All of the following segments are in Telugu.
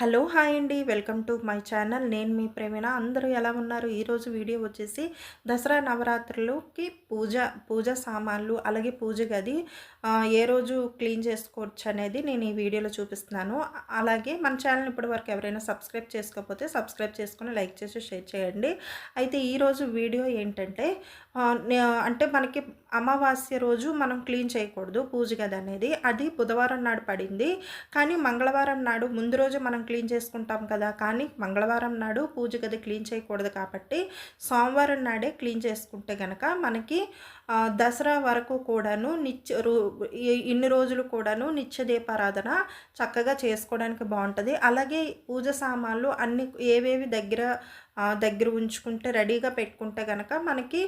హలో హాయ్ అండి వెల్కమ్ టు మై ఛానల్. నేను మీ ప్రేమిన అందరూ ఎలా ఉన్నారు? ఈరోజు వీడియో వచ్చేసి దసరా నవరాత్రులకి పూజ పూజ సామాన్లు అలాగే పూజ గది ఏ రోజు క్లీన్ చేసుకోవచ్చు అనేది నేను ఈ వీడియోలో చూపిస్తున్నాను. అలాగే మన ఛానల్ ఇప్పటివరకు ఎవరైనా సబ్స్క్రైబ్ చేసుకోకపోతే సబ్స్క్రైబ్ చేసుకుని లైక్ చేసి షేర్ చేయండి. అయితే ఈరోజు వీడియో ఏంటంటే అంటే మనకి అమావాస్య రోజు మనం క్లీన్ చేయకూడదు పూజ గది అనేది. అది బుధవారం నాడు పడింది. కానీ మంగళవారం నాడు ముందు రోజు మనం క్లీన్ చేసుకుంటాం కదా. కానీ మంగళవారం నాడు పూజ గది క్లీన్ చేయకూడదు కాబట్టి సోమవారం నాడే క్లీన్ చేసుకుంటే కనుక మనకి దసరా వరకు కూడాను నిత్య ఇన్ని రోజులు కూడాను నిత్య దీపారాధన చక్కగా చేసుకోవడానికి బాగుంటుంది. అలాగే పూజ సామాన్లు అన్ని ఏవేవి దగ్గర దగ్గర ఉంచుకుంటే రెడీగా పెట్టుకుంటే కనుక మనకి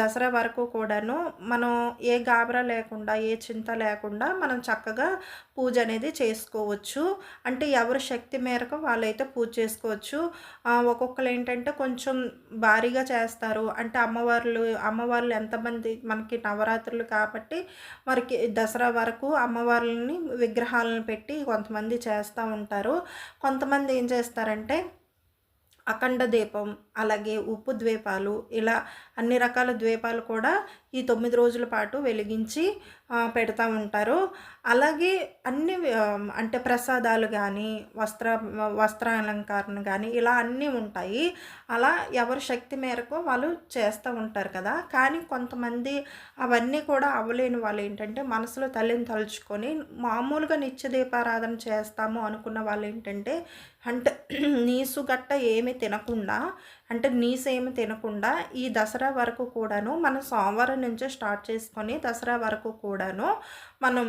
దసరా వరకు కూడాను మనం ఏ గాబరా లేకుండా ఏ చింత లేకుండా మనం చక్కగా పూజ అనేది చేసుకోవచ్చు. అంటే ఎవరి శక్తి మేరకు వాళ్ళైతే పూజ చేసుకోవచ్చు. ఒక్కొక్కరు ఏంటంటే కొంచెం భారీగా చేస్తారు. అంటే అమ్మవార్లు అమ్మవార్లు ఎంతమంది మనకి నవరాత్రులు కాబట్టి మనకి దసరా వరకు అమ్మవార్లని విగ్రహాలను పెట్టి కొంతమంది చేస్తూ ఉంటారు. కొంతమంది ఏం చేస్తారంటే అఖండ దీపం అలాగే ఉప్పు ద్వీపాలు ఇలా అన్ని రకాల ద్వీపాలు కూడా ఈ తొమ్మిది రోజుల పాటు వెలిగించి పెడతా ఉంటారు. అలాగే అన్ని అంటే ప్రసాదాలు కానీ వస్త్ర వస్త్రాలంకరణ కానీ ఇలా అన్నీ ఉంటాయి. అలా ఎవరి శక్తి మేరకు వాళ్ళు చేస్తూ ఉంటారు కదా. కానీ కొంతమంది అవన్నీ కూడా అవ్వలేని వాళ్ళు ఏంటంటే మనసులో తల్లిని తలుచుకొని మామూలుగా నిత్య దీపారాధన చేస్తాము అనుకున్న వాళ్ళు ఏంటంటే అంటే నీసు గట్ట ఏమీ తినకుండా అంటే నీస్ ఏమి తినకుండా ఈ దసరా వరకు కూడాను మనం సోమవారం నుంచే స్టార్ట్ చేసుకొని దసరా వరకు కూడాను మనం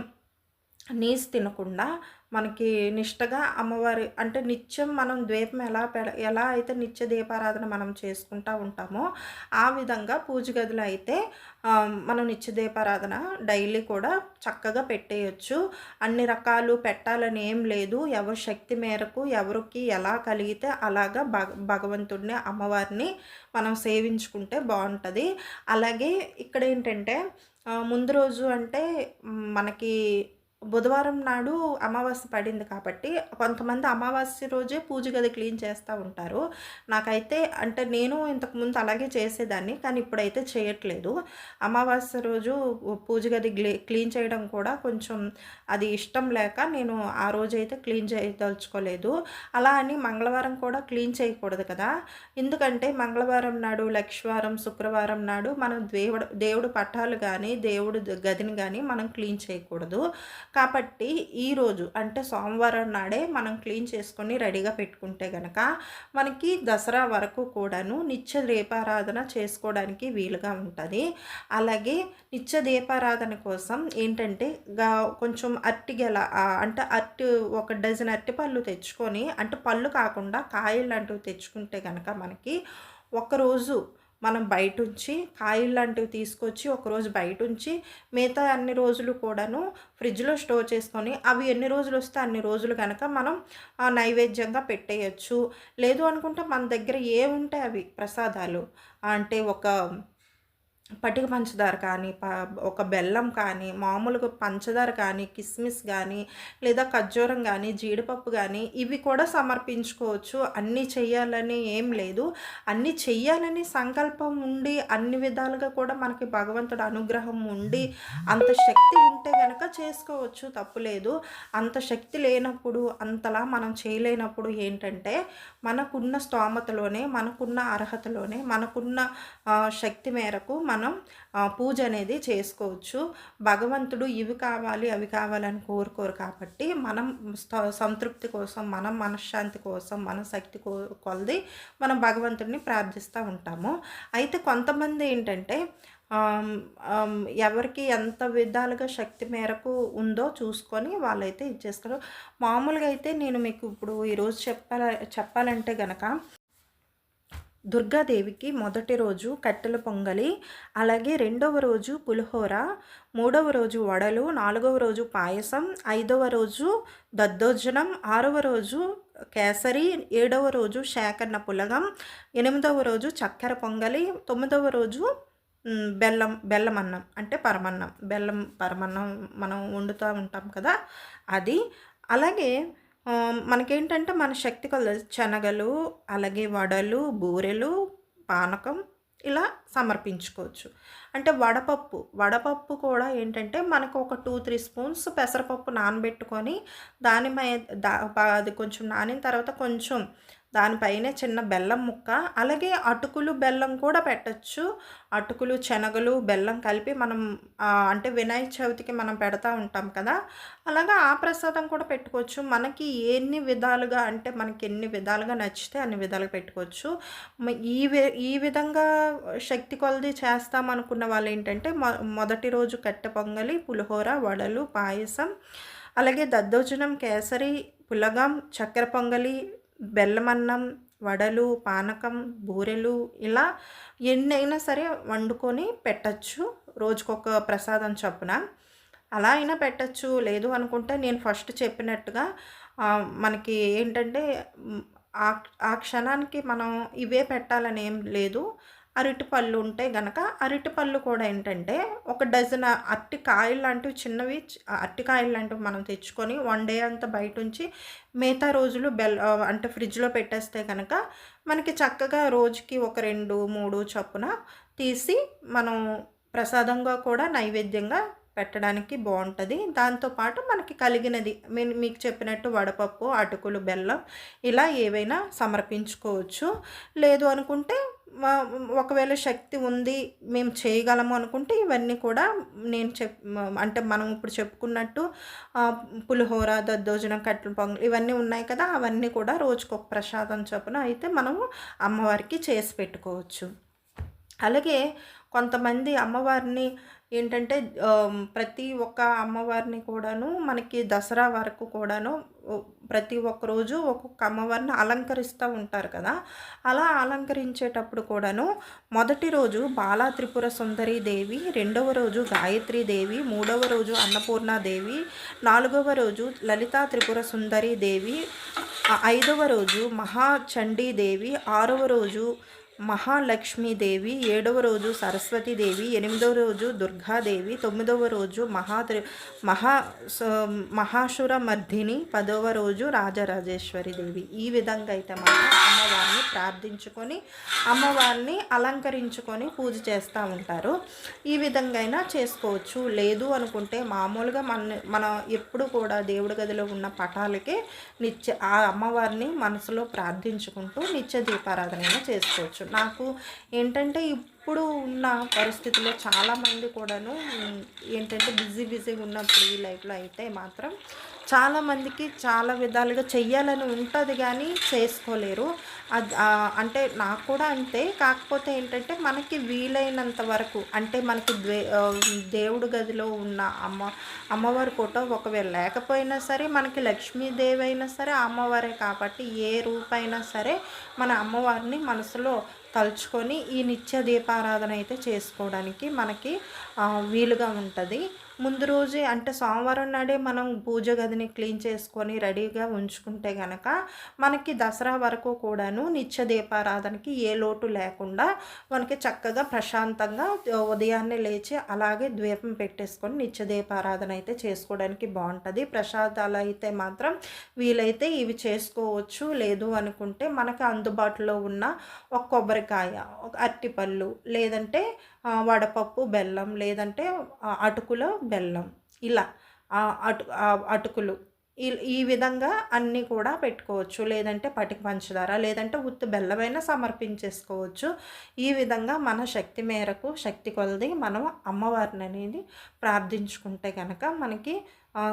నీసు తినకుండా మనకి నిష్టగా అమ్మవారి అంటే నిత్యం మనం ద్వీపం ఎలా పెడ ఎలా అయితే నిత్య దీపారాధన మనం చేసుకుంటూ ఉంటామో ఆ విధంగా పూజ గదిలో అయితే మనం నిత్య దీపారాధన డైలీ కూడా చక్కగా పెట్టేయచ్చు. అన్ని రకాలు పెట్టాలని ఏం లేదు. ఎవరి శక్తి మేరకు ఎవరికి ఎలా కలిగితే అలాగా భగ భగవంతుడిని అమ్మవారిని మనం సేవించుకుంటే బాగుంటుంది. అలాగే ఇక్కడ ఏంటంటే ముందు రోజు అంటే మనకి బుధవారం నాడు అమావాస్య పడింది కాబట్టి కొంతమంది అమావాస్య రోజే పూజ గది క్లీన్ చేస్తూ ఉంటారు. నాకైతే అంటే నేను ఇంతకుముందు అలాగే చేసేదాన్ని కానీ ఇప్పుడైతే చేయట్లేదు. అమావాస్య రోజు పూజ గది క్లీన్ చేయడం కూడా కొంచెం అది ఇష్టం లేక నేను ఆ రోజు అయితే క్లీన్ చేయదలుచుకోలేదు. అలా అని మంగళవారం కూడా క్లీన్ చేయకూడదు కదా. ఎందుకంటే మంగళవారం నాడు లక్షవారం శుక్రవారం నాడు మనం దేవుడు దేవుడు పట్టాలు కానీ దేవుడు గదిని కానీ మనం క్లీన్ చేయకూడదు. కాబట్టి ఈరోజు అంటే సోమవారం నాడే మనం క్లీన్ చేసుకొని రెడీగా పెట్టుకుంటే గనక మనకి దసరా వరకు కూడాను నిత్య దీపారాధన చేసుకోవడానికి వీలుగా ఉంటుంది. అలాగే నిత్య దీపారాధన కోసం ఏంటంటే కొంచెం అరటిగెల గెల అంటే అరటి ఒక డజన్ అరటి పళ్ళు తెచ్చుకొని అంటే పళ్ళు కాకుండా కాయలు లాంటివి తెచ్చుకుంటే కనుక మనకి ఒకరోజు మనం బయట ఉంచి కాయలు లాంటివి తీసుకొచ్చి ఒకరోజు బయట ఉంచి మిగతా అన్ని రోజులు కూడాను ఫ్రిడ్జ్లో స్టోర్ చేసుకొని అవి ఎన్ని రోజులు వస్తే అన్ని రోజులు కనుక మనం ఆ, నైవేద్యంగా పెట్టేయచ్చు. లేదు అనుకుంటే మన దగ్గర ఏ ఉంటాయి అవి ప్రసాదాలు. అంటే ఒక పటిక పంచదార కానీ ప ఒక బెల్లం కానీ మామూలుగా పంచదార కానీ కిస్మిస్ కానీ లేదా ఖర్జూరం కానీ జీడిపప్పు కానీ ఇవి కూడా సమర్పించుకోవచ్చు. అన్నీ చెయ్యాలని ఏం లేదు. అన్నీ చెయ్యాలని సంకల్పం ఉండి అన్ని విధాలుగా కూడా మనకి భగవంతుడు అనుగ్రహం ఉండి అంత శక్తి ఉంటే కనుక చేసుకోవచ్చు. తప్పులేదు అంత శక్తి లేనప్పుడు అంతలా మనం చేయలేనప్పుడు ఏంటంటే మనకున్న స్తోమతలోనే మనకున్న అర్హతలోనే మనకున్న శక్తి మేరకు మన మనం పూజ అనేది చేసుకోవచ్చు. భగవంతుడు ఇవి కావాలి అవి కావాలని కోరుకోరు కాబట్టి మనం సంతృప్తి కోసం మనం మనశ్శాంతి కోసం మన శక్తి కో కొలది మనం భగవంతుడిని ప్రార్థిస్తూ ఉంటాము. అయితే కొంతమంది ఏంటంటే ఎవరికి ఎంత విధాలుగా శక్తి మేరకు ఉందో చూసుకొని వాళ్ళైతే ఇచ్చేస్తారు. మామూలుగా అయితే నేను మీకు ఇప్పుడు ఈరోజు చెప్పాల చెప్పాలంటే గనక దుర్గాదేవికి మొదటి రోజు కట్టెల పొంగలి అలాగే రెండవ రోజు పులిహోర మూడవ రోజు వడలు నాలుగవ రోజు పాయసం ఐదవ రోజు దద్దోజనం ఆరవ రోజు కేసరి ఏడవ రోజు శాకన్న పులగం ఎనిమిదవ రోజు చక్కెర పొంగలి తొమ్మిదవ రోజు బెల్లం బెల్లం అన్నం అంటే పరమన్నం బెల్లం పరమన్నం మనం వండుతూ ఉంటాం కదా అది. అలాగే మనకేంటంటే మన శక్తి కొలది శనగలు, అలాగే వడలు, బూరెలు, పానకం ఇలా సమర్పించుకోవచ్చు. అంటే వడపప్పు, వడపప్పు కూడా ఏంటంటే మనకు ఒక 2, 3 స్పూన్స్ పెసరపప్పు నానబెట్టుకొని దాని దా అది కొంచెం నానిన తర్వాత కొంచెం దానిపైనే చిన్న బెల్లం ముక్క, అలాగే అటుకులు, బెల్లం కూడా పెట్టచ్చు అటుకులు, శనగలు, బెల్లం కలిపి మనం అంటే వినాయక చవితికి మనం పెడతా ఉంటాం కదా! అలాగా ఆ ప్రసాదం కూడా పెట్టుకోవచ్చు. మనకి ఎన్ని విధాలుగా అంటే మనకి ఎన్ని విధాలుగా నచ్చితే అన్ని విధాలుగా పెట్టుకోవచ్చు. ఈ వి ఈ విధంగా శక్తి కొలది చేస్తామనుకున్న వాళ్ళేంటంటే మొ మొదటి రోజు కట్టె పొంగలి, పులిహోర, వడలు, పాయసం, అలాగే దద్దోజనం, కేసరి, పులగం, చక్కెర పొంగలి, బెల్లమన్నం, వడలు, పానకం, బూరెలు ఇలా ఎన్నైనా సరే వండుకొని పెట్టచ్చు రోజుకొక ప్రసాదం చొప్పున. అలా అయినా పెట్టచ్చు లేదు అనుకుంటే నేను ఫస్ట్ చెప్పినట్టుగా మనకి ఏంటంటే ఆ ఆ క్షణానికి మనం ఇవే పెట్టాలని ఏం లేదు. అరటిపళ్ళు ఉంటే గనక అరటిపళ్ళు కూడా ఏంటంటే ఒక డజన్ అరటికాయలు లాంటివి చిన్నవి అరటికాయలు లాంటివి మనం తెచ్చుకొని వన్ డే అంతా బయట ఉంచి మిగతా రోజులు బెల్ అంటే ఫ్రిడ్జ్‌లో పెట్టేస్తే కనుక మనకి చక్కగా రోజుకి ఒక 2, 3 చొప్పున తీసి మనం ప్రసాదంగా కూడా నైవేద్యంగా పెట్టడానికి బాగుంటుంది దాంతో పాటు మనకి కలిగినది మీ మీకు చెప్పినట్టు వడపప్పు, అటుకులు, బెల్లం ఇలా ఏవైనా సమర్పించుకోవచ్చు. లేదు అనుకుంటే ఒకవేళ శక్తి ఉంది, మేము చేయగలము అనుకుంటే ఇవన్నీ కూడా నేను చెప్ అంటే మనం ఇప్పుడు చెప్పుకున్నట్టు పులిహోర, దద్దోజనం, కట్టెల పొంగల్ ఇవన్నీ ఉన్నాయి కదా! అవన్నీ కూడా రోజుకొక ప్రసాదం చొప్పున అయితే మనము అమ్మవారికి చేసి పెట్టుకోవచ్చు. అలాగే కొంతమంది అమ్మవారిని ఏంటంటే ప్రతి ఒక్క అమ్మవారిని కూడాను మనకి దసరా వరకు కూడాను ప్రతి ఒక్క రోజు ఒక్కొక్క అమ్మవారిని అలంకరిస్తూ ఉంటారు కదా! అలా అలంకరించేటప్పుడు కూడాను మొదటి రోజు బాలా త్రిపుర సుందరి దేవి, రెండవ రోజు గాయత్రి దేవి, మూడవ రోజు అన్నపూర్ణాదేవి, నాలుగవ రోజు లలితా త్రిపుర సుందరి దేవి, ఐదవ రోజు మహాచండీ దేవి, ఆరవ రోజు మహాలక్ష్మీదేవి, ఏడవ రోజు సరస్వతీదేవి, ఎనిమిదవ రోజు దుర్గాదేవి, తొమ్మిదవ రోజు మహా మహా స మహాసురమర్దిని, పదవ రోజు రాజరాజేశ్వరి దేవి. ఈ విధంగా అయితే మనం అమ్మవారిని ప్రార్థించుకొని, అమ్మవారిని అలంకరించుకొని పూజ చేస్తూ ఉంటారు. ఈ విధంగా అయినా చేసుకోవచ్చు. లేదు అనుకుంటే మామూలుగా మన మనం ఎప్పుడు కూడా దేవుడి గదిలో ఉన్న పటాలకే నిత్య ఆ అమ్మవారిని మనసులో ప్రార్థించుకుంటూ నిత్య దీపారాధన అయినా చేసుకోవచ్చు. నాకు ఏంటంటే ఇప్పుడు ఉన్న పరిస్థితుల్లో చాలామంది కూడాను ఏంటంటే బిజీ బిజీగా ఉన్నప్పుడు ఈ లైఫ్‌లో అయితే మాత్రం చాలామందికి చాలా విధాలుగా చెయ్యాలని ఉంటుంది కానీ చేసుకోలేరు. అది అంటే నాకు కూడా అంతే. కాకపోతే ఏంటంటే మనకి వీలైనంత వరకు అంటే మనకి ద్వే దేవుడు గదిలో ఉన్న అమ్మ అమ్మవారి ఫోటో ఒకవేళ లేకపోయినా సరే మనకి లక్ష్మీదేవి అయినా సరే అమ్మవారే కాబట్టి ఏ రూపైనా సరే మన అమ్మవారిని మనసులో తలుచుకొని ఈ నిత్య దీపారాధన అయితే చేసుకోవడానికి మనకి వీలుగా ఉంటుంది ముందు రోజే అంటే సోమవారం నాడే మనం పూజ గదిని క్లీన్ చేసుకొని రెడీగా ఉంచుకుంటే గనక మనకి దసరా వరకు కూడాను నిత్య దీపారాధనకి ఏ లోటు లేకుండా మనకి చక్కగా ప్రశాంతంగా ఉదయాన్నే లేచి అలాగే ద్వీపం పెట్టేసుకొని నిత్య దీపారాధన అయితే చేసుకోవడానికి బాగుంటుంది ప్రసాదాలు అయితే మాత్రం వీలైతే ఇవి చేసుకోవచ్చు. లేదు అనుకుంటే మనకు అందుబాటులో ఉన్న ఒక కొబ్బరికాయ, ఒక అరటిపళ్ళు లేదంటే వడపప్పు, బెల్లం లేదంటే అటుకుల బెల్లం ఇలా అటు అటుకులు ఈ విధంగా అన్నీ కూడా పెట్టుకోవచ్చు. లేదంటే పటిక పంచదార లేదంటే ఉత్తు బెల్లమైనా సమర్పించేసుకోవచ్చు. ఈ విధంగా మన శక్తి మేరకు శక్తి కొలది మనం అమ్మవారిని అనేది ప్రార్థించుకుంటే కనుక మనకి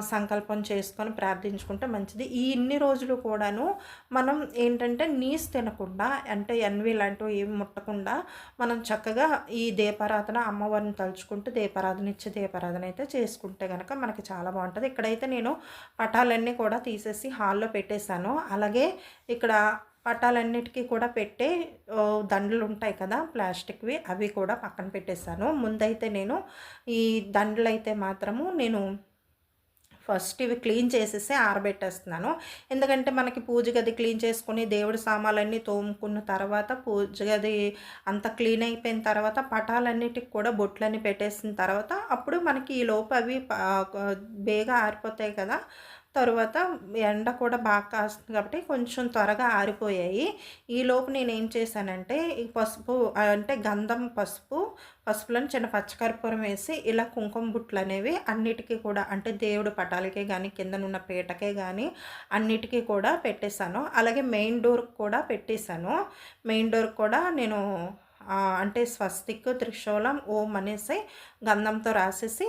సంకల్పం చేసుకొని ప్రార్థించుకుంటే మంచిది. ఈ ఇన్ని రోజులు కూడాను మనం ఏంటంటే నీస్ తినకుండా అంటే ఎన్వి లాంటివి ఏమి ముట్టకుండా మనం చక్కగా ఈ దీపారాధన అమ్మవారిని తలుచుకుంటూ దీపారాధన ఇచ్చే దీపారాధన అయితే చేసుకుంటే కనుక మనకి చాలా బాగుంటుంది ఇక్కడైతే నేను పటాలన్నీ కూడా తీసేసి హాల్‌లో పెట్టేశాను. అలాగే ఇక్కడ పటాలన్నిటికీ కూడా పెట్టే దండలు ఉంటాయి కదా! ప్లాస్టిక్‌వి అవి కూడా పక్కన పెట్టేశాను. ముందైతే నేను ఈ దండలు అయితే మాత్రము నేను ఫస్ట్ ఇవి క్లీన్ చేసేసి ఆరబెట్టేస్తున్నాను. ఎందుకంటే మనకి పూజ గది క్లీన్ చేసుకొని దేవుడి సామాన్లన్నీ తోముకున్న తర్వాత పూజ గది అంత క్లీన్ అయిపోయిన తర్వాత పటాలన్నిటికి కూడా బొట్లన్నీ పెట్టేసిన తర్వాత అప్పుడు మనకి ఈ లోపు అవి బేగా ఆరిపోతాయి కదా! తరువాత ఎండ కూడా బాగా కాస్తుంది కాబట్టి కొంచెం త్వరగా ఆరిపోయాయి. ఈలోపు నేను ఏం చేశానంటే ఈ పసుపు అంటే గంధం పసుపు పసుపులను చిన్న పచ్చకర్పూరం వేసి ఇలా కుంకుమ బుట్లు అనేవి అన్నిటికీ కూడా అంటే దేవుడు పటాలకే కానీ కిందనున్న పీటకే కానీ అన్నిటికీ కూడా పెట్టేశాను. అలాగే మెయిన్ డోర్కి కూడా పెట్టేశాను. మెయిన్ డోర్కి కూడా నేను అంటే స్వస్తిక్ త్రిశూలం ఓం అనేసి గంధంతో రాసేసి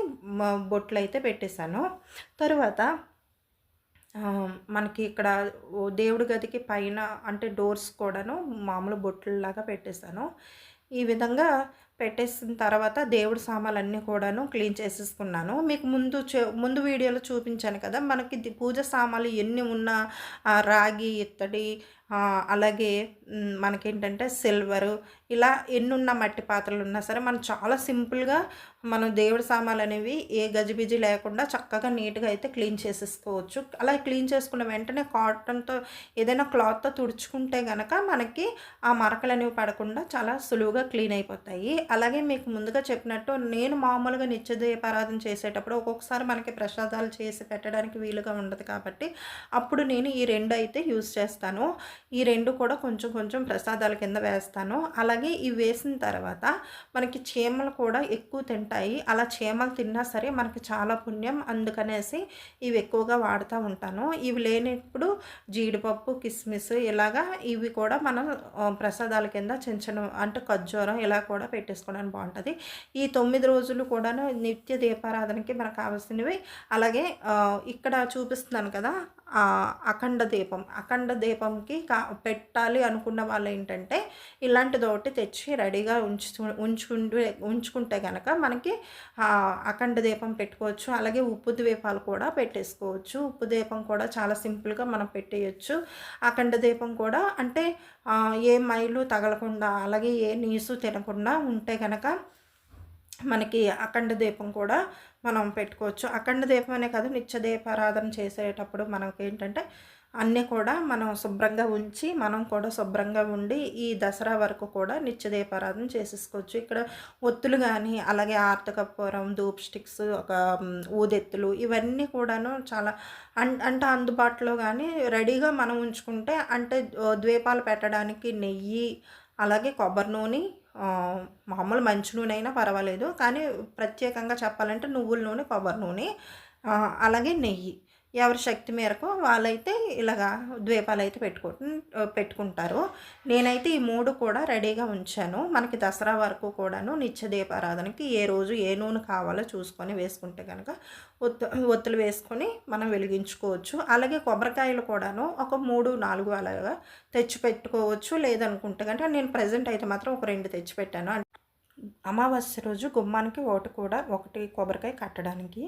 బొట్లు అయితే పెట్టేశాను. తరువాత మనకి ఇక్కడ దేవుడి గదికి పైన అంటే డోర్స్ కూడాను మామూలు బొట్లలాగా పెట్టేశాను. ఈ విధంగా పెట్టేసిన తర్వాత దేవుడి సామాన్లన్నీ కూడాను క్లీన్ చేసేసుకున్నాను. మీకు ముందు ముందు వీడియోలో చూపించాను కదా మనకి పూజ సామాన్లు ఎన్ని ఉన్నా రాగి ఇత్తడి అలాగే మనకేంటంటే సిల్వరు ఇలా ఎన్నున్న మట్టి పాత్రలు ఉన్నా సరే మనం చాలా సింపుల్గా మనం దేవుడి సామాన్లు అనేవి ఏ గజిబిజి లేకుండా చక్కగా నీట్గా అయితే క్లీన్ చేసేసుకోవచ్చు. అలా క్లీన్ చేసుకున్న వెంటనే కాటన్తో ఏదైనా క్లాత్తో తుడుచుకుంటే కనుక మనకి ఆ మరకలు అనేవి పడకుండా చాలా సులువుగా క్లీన్ అయిపోతాయి. అలాగే మీకు ముందుగా చెప్పినట్టు నేను మామూలుగా నిత్య దీపారాధన చేసేటప్పుడు ఒక్కొక్కసారి మనకి ప్రసాదాలు చేసి పెట్టడానికి వీలుగా ఉండదు కాబట్టి అప్పుడు నేను ఈ రెండు అయితే యూజ్ చేస్తాను. ఈ రెండు కూడా కొంచెం కొంచెం ప్రసాదాల కింద వేస్తాను. అలాగే ఇవి వేసిన తర్వాత మనకి చీమలు కూడా ఎక్కువ తింటాయి. అలా చీమలు తిన్నా సరే మనకి చాలా పుణ్యం. అందుకనేసి ఇవి ఎక్కువగా వాడుతూ ఉంటాను. ఇవి లేనప్పుడు జీడిపప్పు కిస్మిస్ ఇలాగా ఇవి కూడా మనం ప్రసాదాల కింద చిన్న చిన్న అంటే ఖర్జూరం ఇలా కూడా పెట్టేసుకోవడానికి బాగుంటుంది. ఈ తొమ్మిది రోజులు కూడా నిత్య దీపారాధనకి మనకు కావాల్సినవి. అలాగే ఇక్కడ చూపిస్తున్నాను కదా అఖండ దీపం. అఖండ దీపంకి కా పెట్టాలి అనుకున్న వాళ్ళు ఏంటంటే ఇలాంటిది ఒకటి తెచ్చి రెడీగా ఉంచు ఉంచుకుంటే ఉంచుకుంటే కనుక మనకి అఖండ దీపం పెట్టుకోవచ్చు. అలాగే ఉప్పు దీపాలు కూడా పెట్టేసుకోవచ్చు. ఉప్పు దీపం కూడా చాలా సింపుల్గా మనం పెట్టేయచ్చు. అఖండ దీపం కూడా అంటే ఏ మైలు తగలకుండా అలాగే ఏ నీసు తినకుండా ఉంటే కనుక మనకి అఖండ దీపం కూడా మనం పెట్టుకోవచ్చు. అఖండ దీపం అనే కాదు నిత్య దీపారాధన చేసేటప్పుడు మనకి ఏంటంటే అన్నీ కూడా మనం శుభ్రంగా ఉంచి మనం కూడా శుభ్రంగా ఉండి ఈ దసరా వరకు కూడా నిత్య దీపారాధన చేసేసుకోవచ్చు. ఇక్కడ ఒత్తులు కానీ అలాగే ఆర్తకపురం ధూప్ స్టిక్స్ ఒక ఊదెత్తులు ఇవన్నీ కూడాను చాలా అంటే అందుబాటులో కానీ రెడీగా మనం ఉంచుకుంటే అంటే ద్వీపాలు పెట్టడానికి నెయ్యి అలాగే కొబ్బరి నూనె మామూలు మంచి నూనె అయినా పర్వాలేదు. కానీ ప్రత్యేకంగా చెప్పాలంటే నువ్వుల నూనె కొబ్బరి నూనె అలాగే నెయ్యి. ఎవరి శక్తి మేరకు వాళ్ళైతే ఇలాగా ద్వీపాలు అయితే పెట్టుకు పెట్టుకుంటారు. నేనైతే ఈ మూడు కూడా రెడీగా ఉంచాను. మనకి దసరా వరకు కూడాను నిత్య దీపారాధనకి ఏ రోజు ఏ నూనె కావాలో చూసుకొని వేసుకుంటే కనుక ఒత్తు ఒత్తులు వేసుకొని మనం వెలిగించుకోవచ్చు. అలాగే కొబ్బరికాయలు కూడాను ఒక మూడు నాలుగు అలాగా తెచ్చి పెట్టుకోవచ్చు లేదనుకుంటే కనుక నేను ప్రజెంట్ అయితే మాత్రం ఒక రెండు తెచ్చి పెట్టాను అమావాస్య రోజు గుమ్మానికి ఒకటి కూడా ఒకటి కొబ్బరికాయ కట్టడానికి.